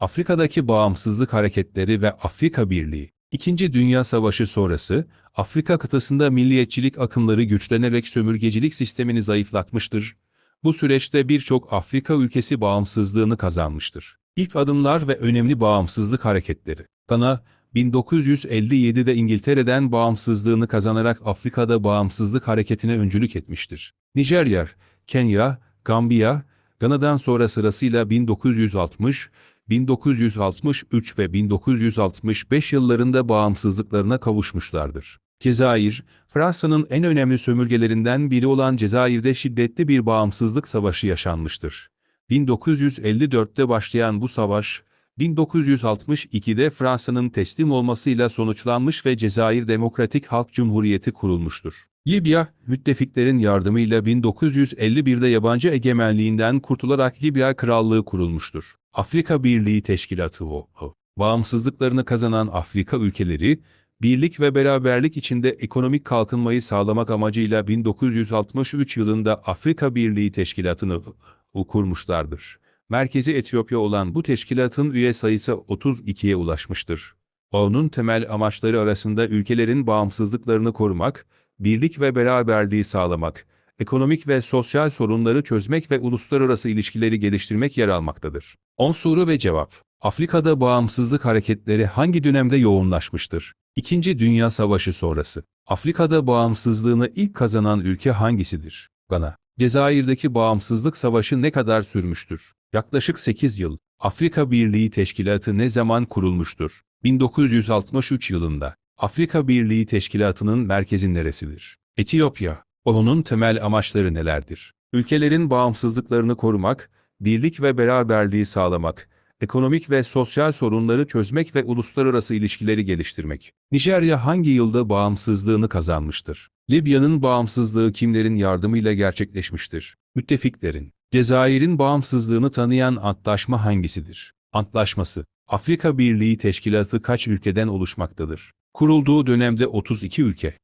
Afrika'daki bağımsızlık hareketleri ve Afrika Birliği. İkinci Dünya Savaşı sonrası, Afrika kıtasında milliyetçilik akımları güçlenerek sömürgecilik sistemini zayıflatmıştır. Bu süreçte birçok Afrika ülkesi bağımsızlığını kazanmıştır. İlk adımlar ve önemli bağımsızlık hareketleri. Gana, 1957'de İngiltere'den bağımsızlığını kazanarak Afrika'da bağımsızlık hareketine öncülük etmiştir. Nijerya, Kenya, Gambiya, Gana'dan sonra sırasıyla 1960, 1963 ve 1965 yıllarında bağımsızlıklarına kavuşmuşlardır. Cezayir, Fransa'nın en önemli sömürgelerinden biri olan Cezayir'de şiddetli bir bağımsızlık savaşı yaşanmıştır. 1954'te başlayan bu savaş, 1962'de Fransa'nın teslim olmasıyla sonuçlanmış ve Cezayir Demokratik Halk Cumhuriyeti kurulmuştur. Libya, müttefiklerin yardımıyla 1951'de yabancı egemenliğinden kurtularak Libya Krallığı kurulmuştur. Afrika Birliği Teşkilatı OHO, bağımsızlıklarını kazanan Afrika ülkeleri, birlik ve beraberlik içinde ekonomik kalkınmayı sağlamak amacıyla 1963 yılında Afrika Birliği Teşkilatı'nı kurmuşlardır. Merkezi Etiyopya olan bu teşkilatın üye sayısı 32'ye ulaşmıştır. Onun temel amaçları arasında ülkelerin bağımsızlıklarını korumak, birlik ve beraberliği sağlamak, ekonomik ve sosyal sorunları çözmek ve uluslararası ilişkileri geliştirmek yer almaktadır. 10 soru ve cevap. Afrika'da bağımsızlık hareketleri hangi dönemde yoğunlaşmıştır? İkinci Dünya Savaşı sonrası. Afrika'da bağımsızlığını ilk kazanan ülke hangisidir? Gana. Cezayir'deki bağımsızlık savaşı ne kadar sürmüştür? Yaklaşık 8 yıl. Afrika Birliği Teşkilatı ne zaman kurulmuştur? 1963 yılında. Afrika Birliği Teşkilatı'nın merkezi neresidir? Etiyopya. Onun temel amaçları nelerdir? Ülkelerin bağımsızlıklarını korumak, birlik ve beraberliği sağlamak, ekonomik ve sosyal sorunları çözmek ve uluslararası ilişkileri geliştirmek. Nijerya hangi yılda bağımsızlığını kazanmıştır? Libya'nın bağımsızlığı kimlerin yardımıyla gerçekleşmiştir? Müttefiklerin. Cezayir'in bağımsızlığını tanıyan antlaşma hangisidir? Antlaşması. Afrika Birliği Teşkilatı kaç ülkeden oluşmaktadır? Kurulduğu dönemde 32 ülke.